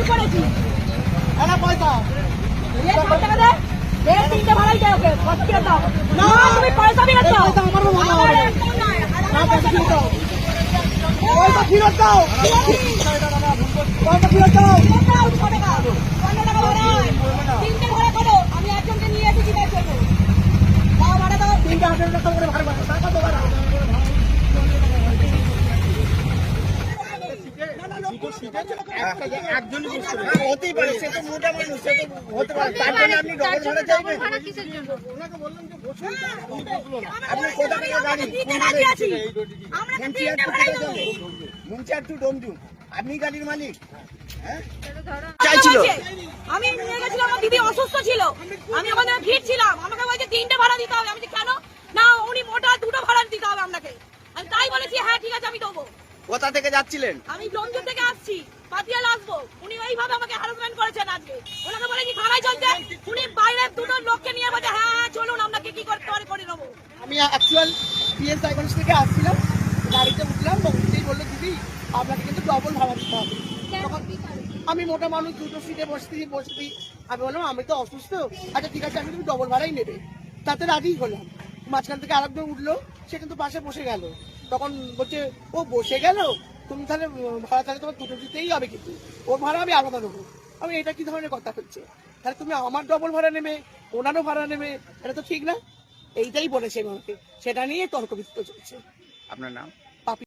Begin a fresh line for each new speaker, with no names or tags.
ভুল করেছি
এরা পয়সা
এই ষাট টাকা দে দে তিনটে ভাড়াই দে ওকে কত দাও না তুমি পয়সা দিলে তো
পয়সা আমার বাবা দাও।
আমার একদম নয়
না, পয়সা ফেরত দাও। পয়সা ফেরত দাও পয়সা ফেরত দাও
তিনটে ভাড়া করো আমি একজনকে নিয়ে এসেছি তার জন্য দাও ভাড়া দাও
তিনটে হাজার টাকা করে ভাড়া পাবো টাকা তো ভাড়া হতেই পারে সে তো মোটা মানুষ সে তো হতে পারে তার জন্য আপনি ডবল ভাড়া চাইবেন ওনাকে বললাম যে বসুন আপনি কোথা থেকে গাড়ি
দিতে রাজি আছি আমরা তো তিনটে ভাড়াই দেবো
মুন্সিয়ার টু ডোমজু আপনি গাড়ির মালিক হ্যাঁ
আমি নিয়ে গেছিলাম দিদি অসুস্থ ছিল আমি ওখানে ভিড় ছিলাম আমাকে বলছে তিনটে ভাড়া দিতে হবে আমি কেন না উনি মোটা দুটো ভাড়া দিতে হবে আপনাকে আমি তাই বলেছি হ্যাঁ ঠিক আছে আমি দেবো
কোথা থেকে যাচ্ছিলেন?
আমি ডোমজুর থেকে আসছি। পাতিয়াল আসব। উনি ওইভাবে আমাকে হ্যারাসমেন্ট করেছেন আজকে। ওনাকে বলে কি থানায় চলতে? উনি বাইরের দুটো লোককে নিয়ে বলছে হ্যাঁ হ্যাঁ চলুন আপনাকে কি করতে পারে করে নেব।
আমি অ্যাকচুয়াল পিএস ডায়াগনোস থেকে আসছিলাম। গাড়িতে উঠলাম তো বলল দিদি আপনাকে কিন্তু ডবল ভাড়া দিতে হবে। আমি মোটা মানুষ দুটো সিটে বসতে বসতে। আমি বললাম আমি তো অসুস্থ। আচ্ছা ঠিক আছে আমি তুমি ডবল ভাড়াই নেবে। তাতে রাজি হলাম। মাঝখান থেকে আরেকজন উঠল সে কিন্তু পাশে বসে গেল। তখন বলছে, ও বসে গেল? তুমি তাহলে ভাড়া তাহলে তোমার দুটো দিতেই হবে কিন্তু। ওর ভাড়া আমি আলাদা দেবো। আমি এটা কি ধরনের কথা হচ্ছে? তাহলে তুমি আমার ডবল ভাড়া নেবে, ওনারও ভাড়া নেবে, এটা তো ঠিক না? এইটাই বলেছে আমাকে। সেটা নিয়ে তর্ক বিতর্ক চলছে।
আপনার নাম?